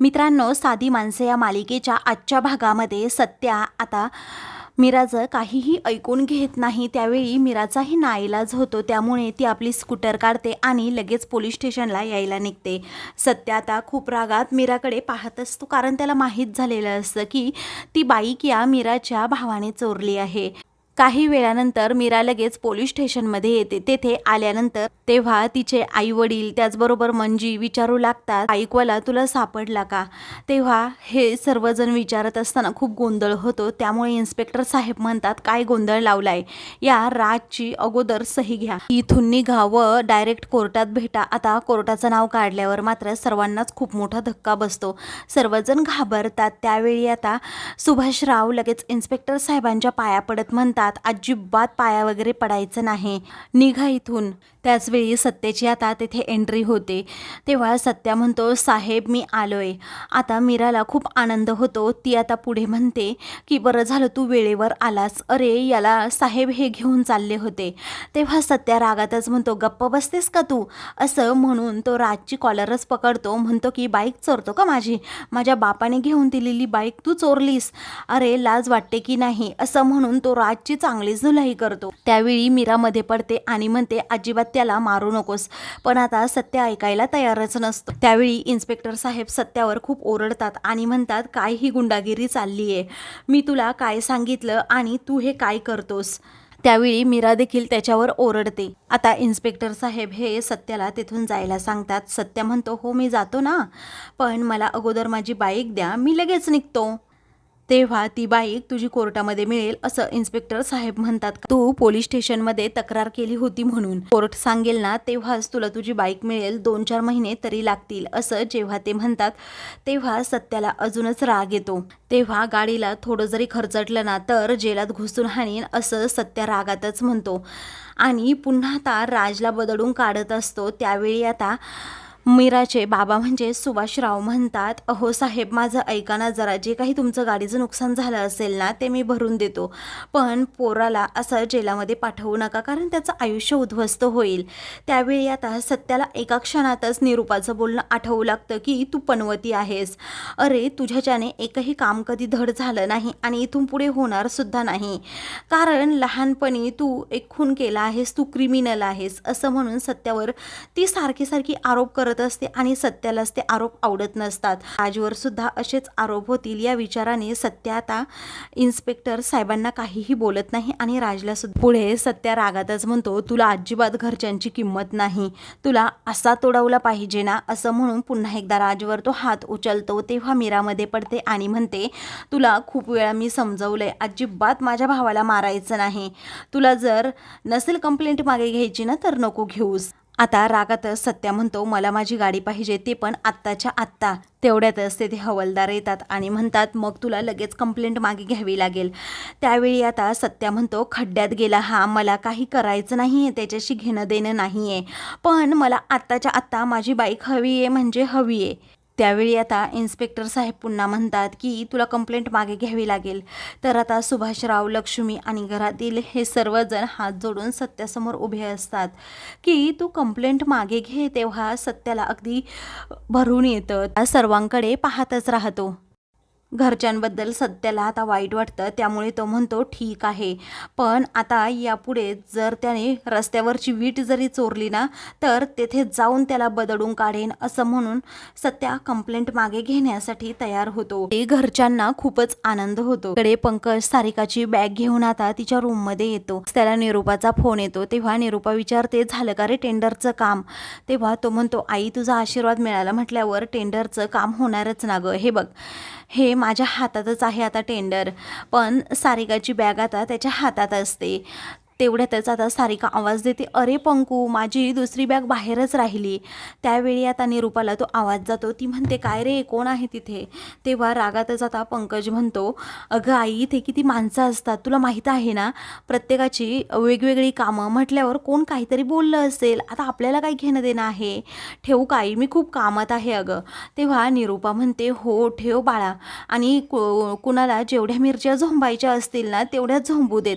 मित्रांनो साधी माणसे या मालिकेच्या आजच्या भागामध्ये सत्या आता मीराचं काहीही ऐकून घेत नाही त्यावेळी मीराचाही नाईलाज होतो. त्यामुळे ती आपली स्कूटर काढते आणि लगेच पोलीस स्टेशनला यायला निघते. सत्या आता खूप रागात मीराकडे पाहत असतो कारण त्याला माहीत झालेलं असतं की ती बाईक या मीराच्या भावाने चोरली आहे. काही वेळानंतर मीरा लगेच पोलीस स्टेशनमध्ये येते. तेथे आल्यानंतर तेव्हा तिचे आई वडील त्याचबरोबर मंजी विचारू लागतात बाईकवाला तुला सापडला का? तेव्हा हे सर्वजण विचारत असताना खूप गोंधळ होतो. त्यामुळे इन्स्पेक्टर साहेब म्हणतात काय गोंधळ लावलाय? या राजची अगोदर सही घ्या. इथून निघा व डायरेक्ट कोर्टात भेटा. आता कोर्टाचं नाव काढल्यावर मात्र सर्वांनाच खूप मोठा धक्का बसतो. सर्वजण घाबरतात. त्यावेळी आता सुभाषराव लगेच इन्स्पेक्टर साहेबांच्या पाया पडत म्हणतात अजिबात पाया वगैरे पडायचं नाही. निघा इथून. त्याचवेळी सत्याची आता तेथे एंट्री होते. तेव्हा सत्या म्हणतो साहेब मी आलोय. आता मीराला खूप आनंद होतो. ती आता पुढे म्हणते की बरं झालं तू वेळेवर आलास. अरे याला साहेब हे घेऊन चालले होते. तेव्हा सत्या रागातच म्हणतो गप्प बसतेस का तू? असं म्हणून तो राजची कॉलरच पकडतो. म्हणतो की बाईक चोरतो का माझी? माझ्या बापाने घेऊन दिलेली बाईक तू चोरलीस. अरे लाज वाटते की नाही. असं म्हणून तो राजची चांगलीच धुलाई करतो. त्यावेळी मीरामध्ये पडते आणि म्हणते अजिबात त्याला मारू नकोस. पण आता सत्य ऐकायला तयारच नसतो. त्यावेळी इन्स्पेक्टर साहेब सत्यावर खूप ओरडतात आणि म्हणतात काय ही गुंडागिरी चालली आहे मी तुला काय सांगितलं आणि तू हे काय करतोस? त्यावेळी मीरा देखील त्याच्यावर ओरडते. आता इन्स्पेक्टर साहेब हे सत्याला तिथून जायला सांगतात. सत्य म्हणतो हो मी जातो ना. पण मला अगोदर माझी बाईक द्या. मी लगेच निघतो. तेव्हा ती बाईक तुझी कोर्टामध्ये मिळेल असं इन्स्पेक्टर साहेब म्हणतात तू पोलीस स्टेशनमध्ये तक्रार केली होती म्हणून. कोर्ट सांगेल ना तेव्हाच तुला तुझी बाईक मिळेल दोन चार महिने तरी लागतील असं जेव्हा ते म्हणतात तेव्हा सत्याला अजूनच राग येतो. तेव्हा गाडीला थोडं जरी खर्चटलं ना तर जेलात घुसून हाणीन असं सत्या रागातच म्हणतो. आणि पुन्हा आता राजला बदडून काढत असतो त्यावेळी आता मीराचे बाबा म्हणजे सुभाषराव म्हणतात अहो साहेब माझं ऐका ना जरा जे काही तुमचं गाडीचं नुकसान झालं असेल ना ते मी भरून देतो. पण पोराला असं जेलामध्ये पाठवू नका कारण त्याचं आयुष्य उद्ध्वस्त होईल. त्यावेळी आता सत्याला एका क्षणातच निरूपाचं बोलणं आठवू लागतं की तू पनवती आहेस. अरे तुझ्याच्याने एकही काम कधी धड झालं नाही आणि इथून पुढे होणार सुद्धा नाही. कारण लहानपणी तू एक खून केला आहेस तू क्रिमिनल आहेस असं म्हणून सत्यावर ती सारखी सारखी आरोप करत असते आणि सत्यालाच ते आरोप आवडत नसतात. राजवर सुद्धा असेच आरोप होतील या विचाराने सत्या आता इन्स्पेक्टर साहेबांना काहीही बोलत नाही आणि राजला सुद्धा पुढे सत्या रागातच म्हणतो तुला अजिबात घरच्यांची किंमत नाही. तुला असा तोडवला पाहिजे ना असं म्हणून पुन्हा एकदा राजवर तो हात उचलतो. तेव्हा मीरामध्ये पडते आणि म्हणते तुला खूप वेळा मी समजवलंय. अजिबात माझ्या भावाला मारायचं नाही. तुला जर नसेल कंप्लेंट मागे घ्यायची ना तर नको घेऊस. आता रागातच सत्या म्हणतो मला माझी गाडी पाहिजे ते पण आत्ताच्या आत्ता. तेवढ्यातच तेथे हवलदार येतात आणि म्हणतात मग तुला लगेच कंप्लेंट मागे घ्यावी लागेल. त्यावेळी आता सत्या म्हणतो खड्ड्यात गेला हा मला काही करायचं नाही आहे त्याच्याशी घेणं देणं नाही आहे पण मला आत्ताच्या आत्ता माझी बाईक हवी आहे म्हणजे हवी आहे त्यावेळी आता इन्स्पेक्टर साहेब पुन्हा म्हणतात की तुला कंप्लेंट मागे घ्यावी लागेल. तर आता सुभाषराव लक्ष्मी आणि घरातील हे सर्वजण हात जोडून सत्यासमोर उभे असतात. की तू कंप्लेंट मागे घे तेव्हा सत्याला अगदी भरून येतं. त्या सर्वांकडे पाहतच राहतो. घरच्यांबद्दल सत्याला आता वाईट वाटतं त्यामुळे तो म्हणतो ठीक आहे. पण आता यापुढे जर त्याने रस्त्यावरची वीट जरी चोरली ना तर तेथे जाऊन त्याला बदडून काढेन असं म्हणून सत्या कंप्लेंट मागे घेण्यासाठी तयार होतो. ते घरच्यांना खूपच आनंद होतो. कडे पंकज सारिकाची बॅग घेऊन आता तिच्या रूममध्ये येतो. त्याला निरूपाचा फोन येतो. तेव्हा निरूपा विचारते झालं का रे टेंडरचं काम? तेव्हा तो म्हणतो आई तुझा आशीर्वाद मिळाला म्हटल्यावर टेंडरचं काम होणारच ना गं. हे बघ हे माझ्या हातातच आहे आता टेंडर पण सारिकाची बॅग आता त्याच्या हातात असते. तेवढ्यातच आता सारिका आवाज देते अरे पंकू माझी दुसरी बॅग बाहेरच राहिली. त्यावेळी आता निरूपाला तो आवाज जातो ती म्हणते काय रे कोण आहे तिथे? तेव्हा रागातच आता पंकज म्हणतो अगं आई इथे किती माणसं असतात तुला माहीत आहे ना प्रत्येकाची वेगवेगळी कामं म्हटल्यावर कोण काहीतरी बोललं असेल आता आपल्याला काय घेणं देणं आहे. ठेवू काही मी खूप कामात आहे अगं. तेव्हा निरूपा म्हणते हो ठेव बाळा. आणि कु कुणाला जेवढ्या मिरच्या झोंबायच्या असतील ना तेवढ्या झोंबू देत.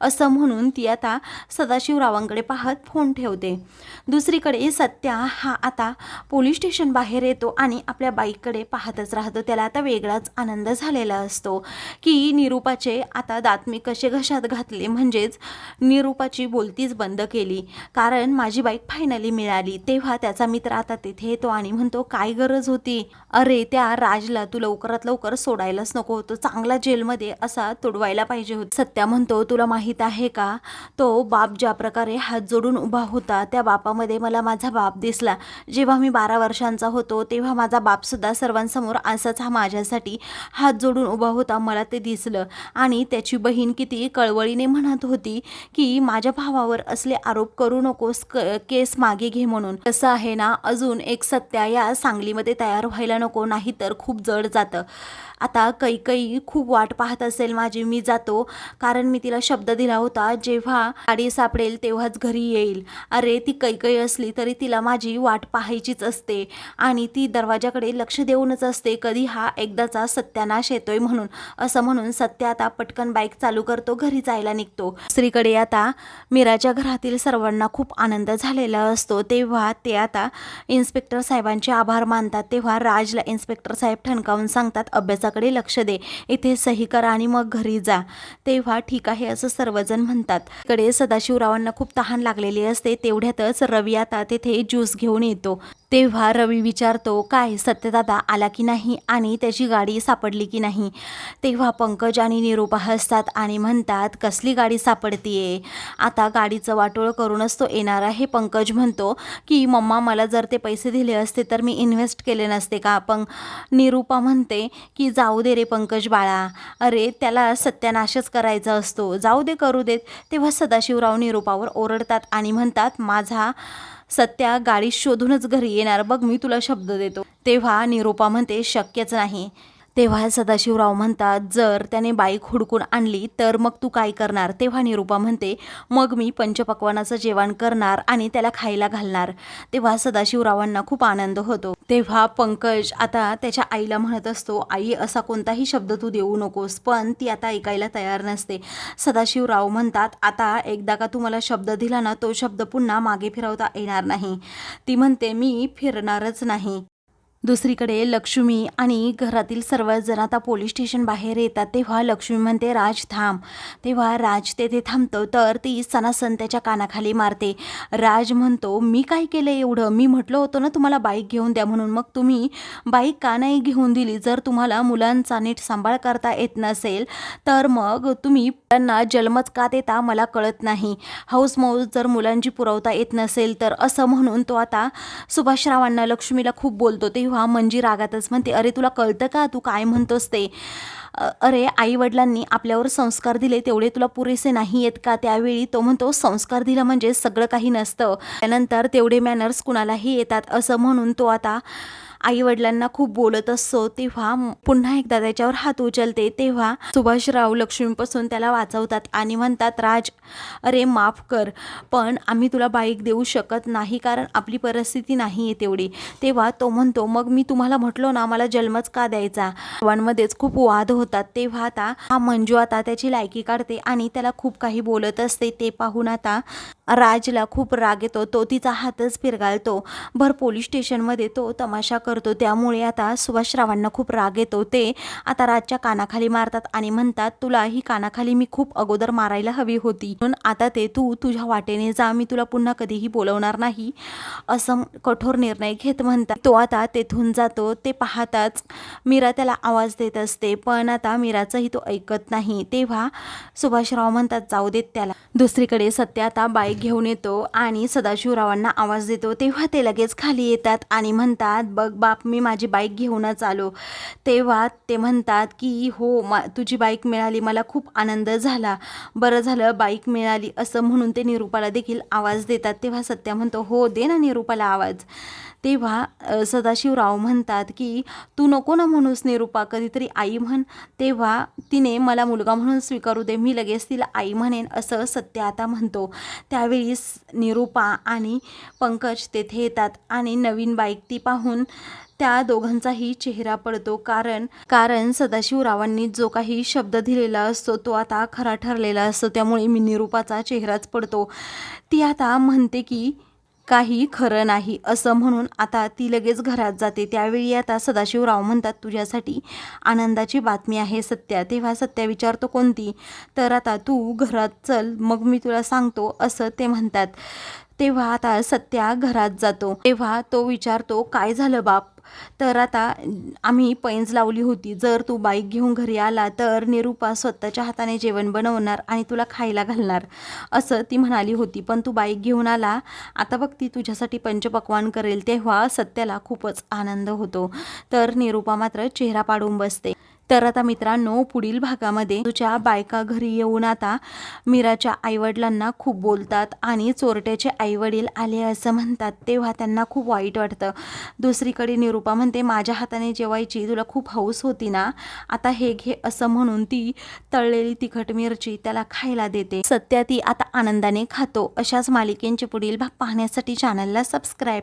असं म्हणून ती ती आता सदाशिवरावांकडे पाहत फोन ठेवते. दुसरीकडे सत्या हा आता पोलीस स्टेशन बाहेर येतो आणि आपल्या बाईककडे पाहतच राहतो. त्याला आता वेगळाच आनंद झालेला असतो की निरूपाचे आता दात मी कसे घशात घातले म्हणजेच निरूपाची बोलतीच बंद केली. कारण माझी बाईक फायनली मिळाली. तेव्हा त्याचा मित्र आता तिथे येतो आणि म्हणतो काय गरज होती? अरे त्या राजला तू लवकरात लवकर सोडायलाच नको होतो. चांगला जेलमध्ये असा तुडवायला पाहिजे होत. सत्या म्हणतो तुला माहीत आहे का? तो बाप ज्या प्रकारे हात जोडून उभा होता त्या बापामध्ये मला माझा बाप दिसला. जेव्हा मी बारा वर्षांचा होतो तेव्हा माझा बापसुद्धा सर्वांसमोर असाच हा माझ्यासाठी हात जोडून उभा होता मला ते दिसलं. आणि त्याची बहीण किती कळवळीने म्हणत होती की माझ्या भावावर असले आरोप करू नकोस क केस मागे घे म्हणून. कसं आहे ना अजून एक सत्या या सांगलीमध्ये तयार व्हायला नको नाही तर खूप जड जातं. आता कैकई खूप वाट पाहत असेल माझी मी जातो. कारण मी तिला शब्द दिला होता जेव्हा गाडी सापडेल तेव्हाच घरी येईल. अरे ती कैकई असली तरी तिला माझी वाट पाहायचीच असते. आणि ती दरवाजाकडे लक्ष देऊनच असते कधी हा एकदाचा सत्यानाश येतोय म्हणून. असं म्हणून सत्य आता पटकन बाईक चालू करतो घरी जायला निघतो. दुसरीकडे आता मीराच्या घरातील सर्वांना खूप आनंद झालेला असतो. तेव्हा ते आता इन्स्पेक्टर साहेबांचे आभार मानतात. तेव्हा राजला इन्स्पेक्टर साहेब ठणकावून सांगतात अभ्यासाकडे लक्ष दे. इथे सही करा आणि मग घरी जा. तेव्हा ठीक आहे असं सर्वजण म्हणतात. कडे सदाशिवरावांना खूप तहान लागलेली असते. तेवढ्यातच रवी आता तेथे ज्यूस घेऊन येतो. तेव्हा रवी विचारतो काय सत्यदादा आला की नाही? आणि त्याची गाडी सापडली की नाही? तेव्हा पंकज आणि निरूपा हसतात आणि म्हणतात कसली गाडी सापडतीये? आता गाडीचं वाटोळ करूनच तो येणार आहे. पंकज म्हणतो की मम्मा मला जर ते पैसे दिले असते तर मी इन्व्हेस्ट केले नसते का? पं निरूपा म्हणते की जाऊ दे रे पंकज बाळा. अरे त्याला सत्यानाशच करायचा असतो. जाऊ दे करू देत तेव्हा सदाशिवराव निरूपावर ओरडतात आणि म्हणतात माझा सत्या गाडी शोधूनच घरी येणार. बघ मी तुला शब्द देतो. तेव्हा निरूपा म्हणते शक्यच नाही. तेव्हा सदाशिवराव म्हणतात जर त्याने बाईक हुडकून आणली तर मग तू काय करणार? तेव्हा निरूपा म्हणते मग मी पंचपक्वानाचं जेवण करणार आणि त्याला खायला घालणार. तेव्हा सदाशिवरावांना खूप आनंद होतो. तेव्हा पंकज आता त्याच्या आईला म्हणत असतो आई असा कोणताही शब्द तू देऊ नकोस पण ती आता ऐकायला तयार नसते. सदाशिवराव म्हणतात आता एकदा का तू मला शब्द दिला ना तो शब्द पुन्हा मागे फिरवता येणार नाही. ती म्हणते मी फिरणारच नाही. दुसरीकडे लक्ष्मी आणि घरातील सर्वजण आता पोलीस स्टेशन बाहेर येतात. तेव्हा लक्ष्मी म्हणते राज थांब. तेव्हा राज तेथे थांबतो तर ती सणासण त्याच्या कानाखाली मारते. राज म्हणतो मी काय केलं एवढं? मी म्हटलं होतं ना तुम्हाला बाईक घेऊन द्या म्हणून. मग तुम्ही बाईक का नाही घेऊन दिली? जर तुम्हाला मुलांचा नीट सांभाळ करता येत नसेल तर मग तुम्ही त्यांना जन्मच का देता मला कळत नाही. हाऊस मौज जर मुलांची पुरवता येत नसेल तर असं म्हणून तो आता सुभाषरावांना लक्ष्मीला खूप बोलतो. तेव्हा मंजी रागातच म्हणते अरे तुला कळतं का? तू काय म्हणतोस ते? अरे आई वडिलांनी आपल्यावर संस्कार दिले तेवढे तुला पुरेसे नाही आहेत का? त्यावेळी तो म्हणतो संस्कार दिला म्हणजे सगळं काही नसतं. त्यानंतर तेवढे मॅनर्स कुणालाही येतात. असं म्हणून तो आता आई वडिलांना खूप बोलत असतो तेव्हा पुन्हा एकदा त्याच्यावर हात उचलते. तेव्हा सुभाषराव लक्ष्मीपासून त्याला वाचवतात आणि म्हणतात राज अरे माफ कर पण आम्ही तुला बाईक देऊ शकत नाही कारण आपली परिस्थिती नाही आहे तेवढी. तेव्हा तो म्हणतो मग मी तुम्हाला म्हटलो ना मला जन्मच का द्यायचा? वनमध्येच खूप वाद होतात. तेव्हा आता हा मंजू आता त्याची लायकी काढते आणि त्याला खूप काही बोलत असते. ते पाहून आता राजला खूप राग येतो. तो तिचा हातच फिरगाळतो भर पोलीस स्टेशनमध्ये तो तमाशा कर करतो. त्यामुळे आता सुभाषरावांना खूप राग येतो. ते आता राजच्या कानाखाली मारतात आणि म्हणतात तुला ही कानाखाली मी खूप अगोदर मारायला हवी होती. म्हणून आता ते तू तुझ्या वाटेने जा. मी तुला पुन्हा कधीही बोलवणार नाही. असं कठोर निर्णय घेत म्हणतात. तो आता तेथून जातो. ते पाहताच मीरा त्याला आवाज देत असते. पण आता मीराचंही तो ऐकत नाही. तेव्हा सुभाषराव म्हणतात जाऊ देत त्याला. दुसरीकडे सत्य आता बाईक घेऊन येतो आणि सदाशिवरावांना आवाज देतो. तेव्हा ते लगेच खाली येतात आणि म्हणतात बघ बाप मी माझी बाईक घेऊनच आलो. तेव्हा ते म्हणतात की हो मा तुझी बाईक मिळाली मला खूप आनंद झाला. बरं झालं बाईक मिळाली असं म्हणून ते निरूपाला देखील आवाज देतात. तेव्हा सत्या म्हणतो हो दे ना निरूपाला आवाज. तेव्हा सदाशिवराव म्हणतात की तू नको ना म्हणूस निरूपा कधीतरी आई म्हण. तेव्हा तिने मला मुलगा म्हणून स्वीकारू दे मी लगेच तिला आई म्हणेन असं सत्य आता म्हणतो. त्यावेळी निरूपा आणि पंकज तेथे येतात आणि नवीन बाईक ती पाहून त्या दोघांचाही चेहरा पडतो. कारण कारण सदाशिवरावांनी जो काही शब्द दिलेला असतो तो आता खरा ठरलेला असतो. त्यामुळे मी निरूपाचा चेहराच पडतो. ती आता म्हणते की काही खरं नाही असं म्हणून आता ती लगेच घरात जाते. त्यावेळी आता सदाशिवराव म्हणतात तुझ्यासाठी आनंदाची बातमी आहे सत्या. तेव्हा सत्या विचारतो कोणती? तर आता तू घरात चल मग मी तुला सांगतो असं ते म्हणतात. तेव्हा आता सत्या घरात जातो. तेव्हा तो विचारतो काय झालं बाप? तर आता आम्ही पैंज लावली होती. जर तू बाईक घेऊन घरी आला तर निरूपा स्वतःच्या हाताने जेवण बनवणार आणि तुला खायला घालणार असं ती म्हणाली होती. पण तू बाईक घेऊन आला आता बघ ती तुझ्यासाठी पंचपक्वान करेल तेव्हा सत्याला खूपच आनंद होतो. तर निरूपा मात्र चेहरा पाडून बसते. तर आता मित्रांनो पुढील भागामध्ये तुझ्या बायका घरी येऊन आता मीराच्या आईवडिलांना खूप बोलतात आणि चोरट्याचे आईवडील आले असं म्हणतात. तेव्हा त्यांना खूप वाईट वाटतं. दुसरीकडे निरूपा म्हणते माझ्या हाताने जेवायची तुला खूप हौस होती ना? आता हे घे असं म्हणून ती तळलेली तिखट मिरची त्याला खायला देते. सत्या ती आता आनंदाने खातो. अशाच मालिकेंचे पुढील भाग पाहण्यासाठी चॅनलला सबस्क्राईब